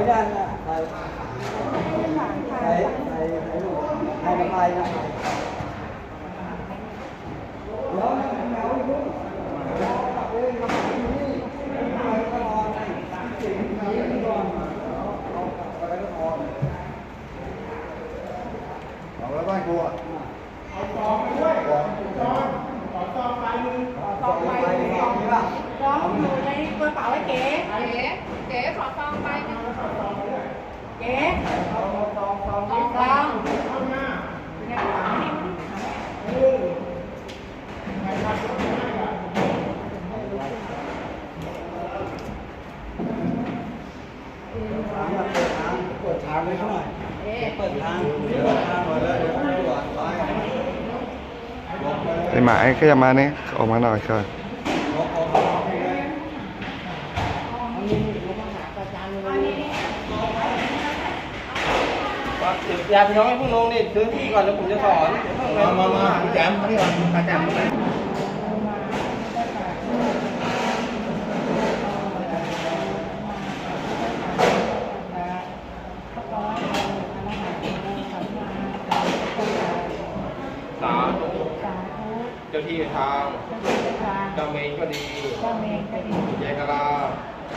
อยด้านนะใส่ใส่ใส่ใส่ใส่ลูกให้มันไปนะเดี๋ยวแมวอีกลูกเอ้ยมาอยู่นี่ไปก็นอนเก่งมาเล่นก่อนเอาเอาไปก็นอนเอาแล้วบ้านกูอะสองไปนี่ป่ะ ในกระเป๋าไอ้เก๋ เก๋เก๋ขอซองไปหนึ่ง เก๋ สองสองสอง ซองซองในกระเป๋านี่ ทางเปิดทางเปิดทางให้เขาหน่อย เก๋ เปิดทางเปิดทางหน่อยเลยเดี๋ยวตำรวจไปลงไปเลย ไอหมายขยับมาเนี่ยออกมาหน่อยก่อ อย่าพี่น้องให้พวกน้องนี่ซื้อที่ก่อนแล้วผมจะสอนเดี๋ยวเพิ่งไปมามามาพี่แจมมานี่ก่อนตาแจมมานี่สาธุเจ้าที่ทางเจ้าเมงก็ดีเจ้าเมงก็ดียายกะลา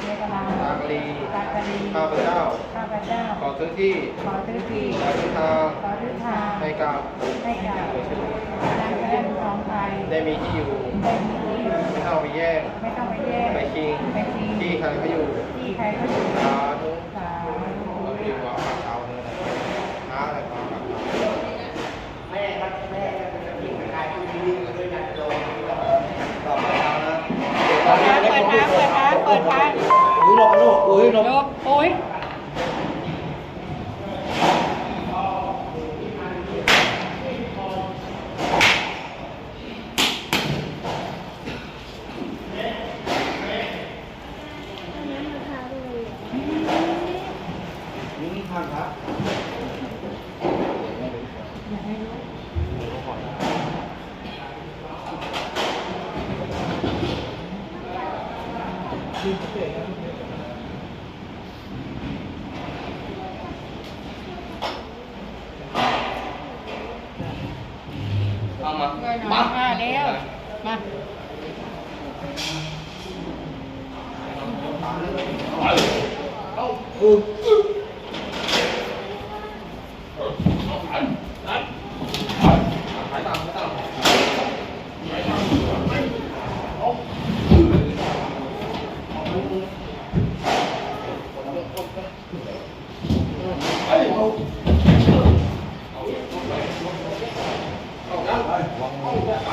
เมกลาตากะลีตากะลีข้าพเจ้า ข้าพเจ้า ขอซื้อที่ ขอซื้อที่ ขอซื้อทางขอซื้อทางให้กับให้กับนางแก้มทองไทยได้มีที่อยู่ ได้มีที่อยู่ ไม่ต้องไปแย่งไม่ต้องไปแย่งไปชิง ไปชิง ที่ใครเขาอยู่ ที่ใครก็อยู่ สาธุ สาธุ เราดีกว่าปากเอาเลยนะหาอะไรปากเอา ต่อไปเอานะ เปิดทางเปิดทางเปิดทางเปิดทางอุ้ยลบลูกอุ้ยลบโอ้ยนี่ทางครับ เอามามา Oh,